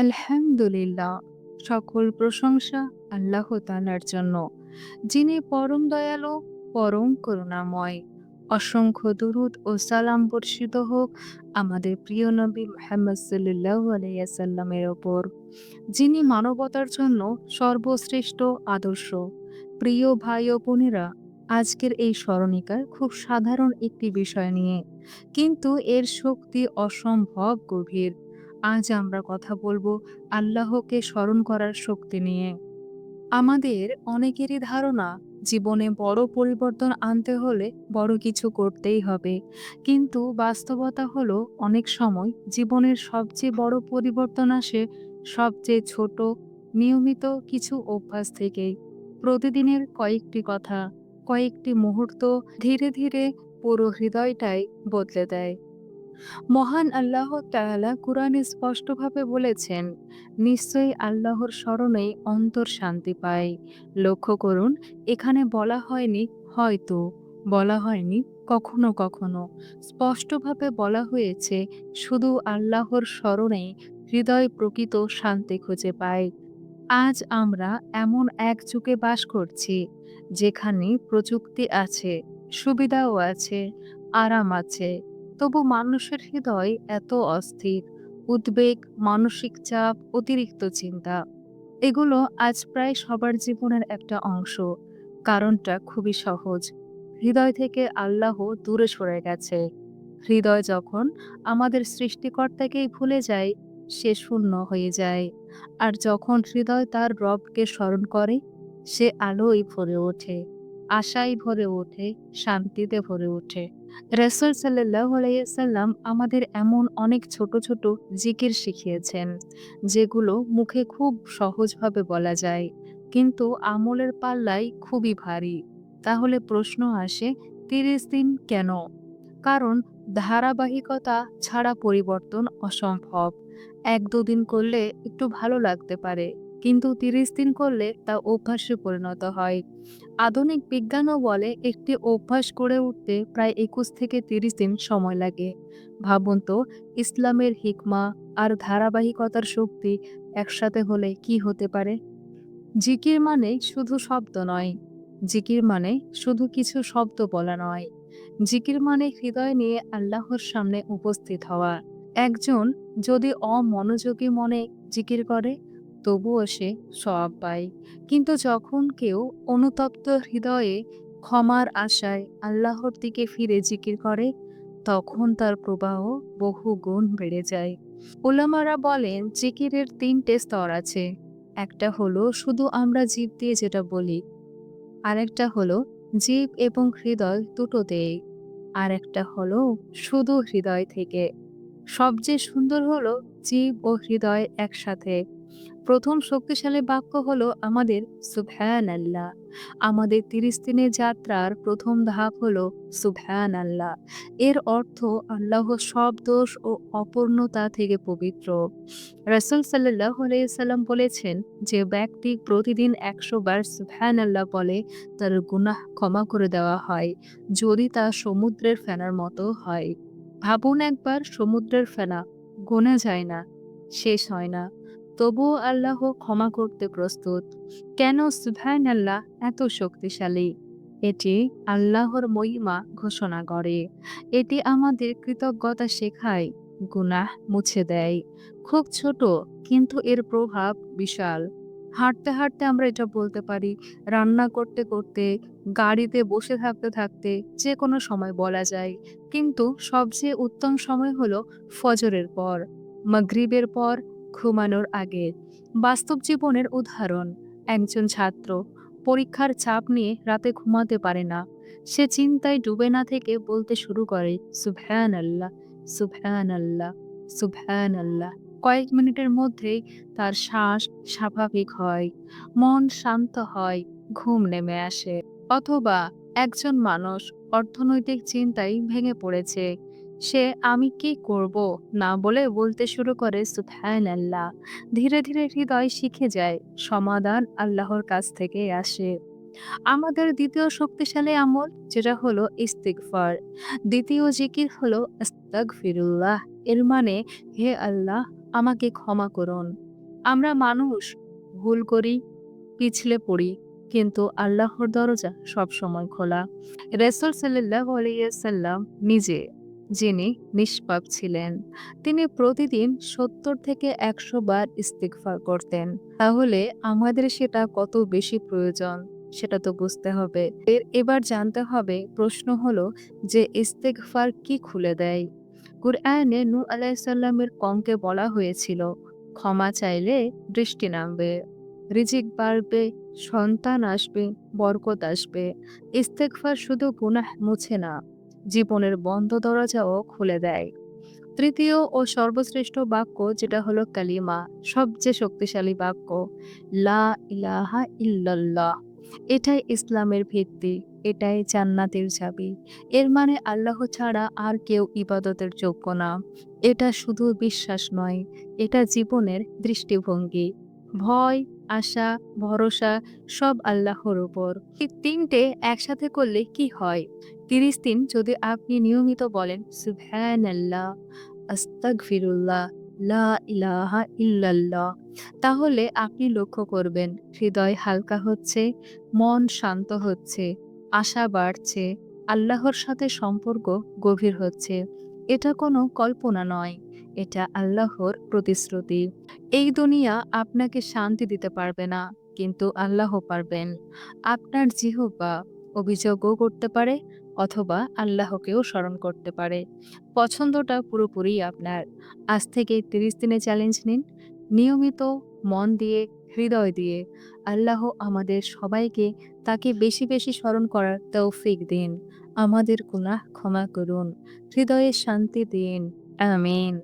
আলহামদুলিল্লাহ, সকল প্রশংসা আল্লাহ তাআলার জন্য, যিনি পরম দয়ালু, পরম করুণাময়। অসংখ্য দুরুদ ও সালাম বর্ষিত হোক আমাদের প্রিয় নবী মুহাম্মদ সাল্লাল্লাহু আলাইহি সাল্লামের ওপর, যিনি মানবতার জন্য সর্বশ্রেষ্ঠ আদর্শ। প্রিয় ভাই ও বোনেরা, আজকের এই স্মরণিকার খুব সাধারণ একটি বিষয় নিয়ে, কিন্তু এর শক্তি অসম্ভব গভীর। আজ আমরা কথা বলব আল্লাহকে স্মরণ করার শক্তি নিয়ে। আমাদের অনেকেরই ধারণা, জীবনে বড় পরিবর্তন আনতে হলে বড় কিছু করতেই হবে। কিন্তু বাস্তবতা হলো, অনেক সময় জীবনের সবচেয়ে বড় পরিবর্তন আসে সবচেয়ে ছোট, নিয়মিত কিছু অভ্যাস থেকেই। প্রতিদিনের কয়েকটি কথা, কয়েকটি মুহূর্ত ধীরে ধীরে পুরো হৃদয়টাই বদলে দেয়। মহান আল্লাহ তাআলা কুরআনে স্পষ্টভাবে বলেছেন, নিশ্চয়ই আল্লাহর স্মরণেই অন্তর শান্তি পায় লক্ষ্য করুন, এখানে বলা হয়নি হয়তো, বলা হয়নি কখনো কখনো। স্পষ্টভাবে বলা হয়েছে, শুধু আল্লাহর স্মরণেই হৃদয় প্রকৃত শান্তি খুঁজে পায় আজ আমরা এমন এক যুগে বাস করছি, যেখানে প্রযুক্তি আছে, সুবিধাও আছে, আরাম আছে তবু মানুষের হৃদয় এত অস্থির। উদ্বেগ, মানসিক চাপ, অতিরিক্ত চিন্তা, এগুলো আজ প্রায় সবার জীবনের একটা অংশ। কারণটা খুবই সহজ। হৃদয় থেকে আল্লাহ দূরে সরে গেছে। হৃদয় যখন আমাদের সৃষ্টিকর্তাকেই ভুলে যায়, সে শূন্য হয়ে যায়। আর যখন হৃদয় তার রবকে স্মরণ করে, সে আলোয় ভরে ওঠে। আশায় ভরে ওঠে, শান্তিতে ভরে ওঠে। রাসূল সাল্লাল্লাহু আলাইহি সাল্লাম আমাদের এমন অনেক ছোট ছোট জিকির শিখিয়েছেন, যেগুলো মুখে খুব সহজভাবে বলা যায়, কিন্তু আমলের পাল্লাই খুবই ভারী। তাহলে প্রশ্ন আসে, তিরিশ দিন কেন? কারণ ধারাবাহিকতা ছাড়া পরিবর্তন অসম্ভব। এক দুদিন করলে একটু ভালো লাগতে পারে। কিন্তু তিরিশ দিন করলে তা অভ্যাসে পরিণত হয়। আধুনিক বিজ্ঞানও বলে একটি অভ্যাস গড়ে উঠতে প্রায় একুশ থেকে তিরিশ দিন সময় লাগে। ভাবুন তো, ইসলামের হিকমা আর ধারাবাহিকতার শক্তি একসাথে হলে কি হতে পারে? জিকির মানে শুধু শব্দ নয়। জিকির মানে শুধু কিছু শব্দ বলা নয়। জিকির মানে হৃদয় নিয়ে আল্লাহর সামনে উপস্থিত হওয়া। একজন যদি অমনোযোগী মনে জিকির করে তবুও সে সব পায়। কিন্তু যখন কেউ অনুতপ্ত হৃদয়ে ক্ষমার আশায় আল্লাহর দিকে ফিরে জিকির করে, তখন তার প্রবাহ বহু গুণ বেড়ে যায়। ওলামারা বলেন, জিকিরের তিনটে স্তর আছে। একটা হলো, শুধু আমরা জীব দিয়ে যেটা বলি। আরেকটা হলো, জীব এবং হৃদয় দুটো দুটোতেই আর একটা হলো, শুধু হৃদয় থেকে। সবচেয়ে সুন্দর হলো, জীব ও হৃদয় একসাথে। প্রথম শক্তিশালী বাক্য হলো আমাদের সুবহান আল্লাহ আমাদের তিরিশ দিনের যাত্রার প্রথম ধাপ হলো সুবহান আল্লাহ এর অর্থ আল্লাহ সব দোষ ও অপূর্ণতা থেকে পবিত্র। রাসুল সাল্লাহ সাল্লাম বলেছেন যে, ব্যক্তি প্রতিদিন একশো বার আল্লাহ বলে তার গুনাহ ক্ষমা করে দেওয়া হয়, যদি তা সমুদ্রের ফেনার মতো হয়। ভাবুন একবার, সমুদ্রের ফেনা গোনা যায় না, শেষ হয় না। তবুও আল্লাহ ক্ষমা করতে প্রস্তুত। কেন সুবহান আল্লাহ এত শক্তিশালী। এটি আল্লাহর মহিমা ঘোষণা করে। এটি আমাদের কৃতজ্ঞতা শেখায়, গুনাহ মুছে দেয়। খুব ছোট, কিন্তু এর প্রভাব বিশাল। হাঁটতে হাঁটতে আমরা এটা বলতে পারি, রান্না করতে করতে, গাড়িতে বসে থাকতে থাকতে যে কোনো সময় বলা যায়। কিন্তু সবচেয়ে উত্তম সময় হলো ফজরের পর। মাগরিবের পর ঘুমানোর আগে। বাস্তব জীবনের উদাহরণ, একজন ছাত্র, পরীক্ষার চাপ নিয়ে রাতে ঘুমাতে পারে না। সে চিন্তায় ডুবে না থেকে বলতে শুরু করে সুভ্যান আল্লাহ সুবহান আল্লাহ সুভ্যান আল্লাহ কয়েক মিনিটের মধ্যেই তার শ্বাস স্বাভাবিক হয়, মন শান্ত হয়, ঘুম নেমে আসে। অথবা একজন মানুষ অর্থনৈতিক চিন্তায় ভেঙে পড়েছে। সে আমি কি করব না বলে বলতে শুরু করে সুবহান আল্লাহ ধীরে ধীরে হৃদয় শিখে যায় সমাধান আল্লাহর কাছ থেকে আসে আমাদের দ্বিতীয় শক্তিশালী আমল যেটা হলো ইস্তিকফার দ্বিতীয় জিকির হলো আস্তাগফিরুল্লাহ এর মানে হে আল্লাহ আমাকে ক্ষমা করুন আমরা মানুষ ভুল করি, পিছলে পড়ি। কিন্তু আল্লাহর দরজা সবসময় খোলা। রাসূল সাল্লাল্লাহু আলাইহি সাল্লাম নিজে যিনি নিষ্পাপ ছিলেন, তিনি প্রতিদিন ৭০ থেকে ১০০ বার ইস্তিগফার করতেন। তাহলে আমাদের সেটা কত বেশি প্রয়োজন সেটা তো বুঝতে হবে। এর এবার জানতে হবে প্রশ্ন হলো যে ইস্তেগফার কি খুলে দেয়? কুরআনে নূহ আলাইহিস সালামের কওমকে বলা হয়েছিল, ক্ষমা চাইলে দৃষ্টি নামবে, রিজিক বাড়বে, সন্তান আসবে, বরকত আসবে। ইস্তেগফার শুধু গুনাহ মুছে না, জীবনের বন্ধ দরজাও খুলে দেয়। তৃতীয় ও সর্বশ্রেষ্ঠ বাক্য যেটা হলো কালিমা, সবচেয়ে শক্তিশালী বাক্য। লা ইলাহা ইল্লাল্লাহ। এটাই ইসলামের ভিত্তি, এটাই জান্নাতের চাবি। এর মানে আল্লাহ ছাড়া আর কেউ ইবাদতের যোগ্য না। এটা শুধু বিশ্বাস নয়, এটা জীবনের দৃষ্টিভঙ্গি। ভয়, আশা, ভরসা সব আল্লাহর উপর। এই ৩ টে একসাথে করলে কি হয়? ৩০ দিন যদি আপনি নিয়মিত বলেন সুবহানাল্লাহ, আস্তাগফিরুল্লাহ, লা ইলাহা ইল্লাল্লাহ তাহলে আপনি লক্ষ্য করবেন হৃদয় হালকা হচ্ছে, মন শান্ত হচ্ছে, আশা বাড়ছে, আল্লাহর সাথে সম্পর্ক গভীর হচ্ছে। এটা কোনো কল্পনা নয়, এটা আল্লাহর প্রতিশ্রুতি। এই দুনিয়া আপনাকে শান্তি দিতে পারবে না, কিন্তু আল্লাহ পারবেন। আপনার জিহ্বা অভিযোগও করতে পারে অথবা আল্লাহকেও স্মরণ করতে পারে। পছন্দটা পুরোপুরি আপনার। আজ থেকে তিরিশ দিনে চ্যালেঞ্জ নিন। নিয়মিত মন দিয়ে, হৃদয় দিয়ে আল্লাহ আমাদের সবাইকে তাকে বেশি, বেশি স্মরণ করার তৌফিক দিন। আমাদের গুনাহ ক্ষমা করুন। হৃদয়ে শান্তি দিন। আমিন।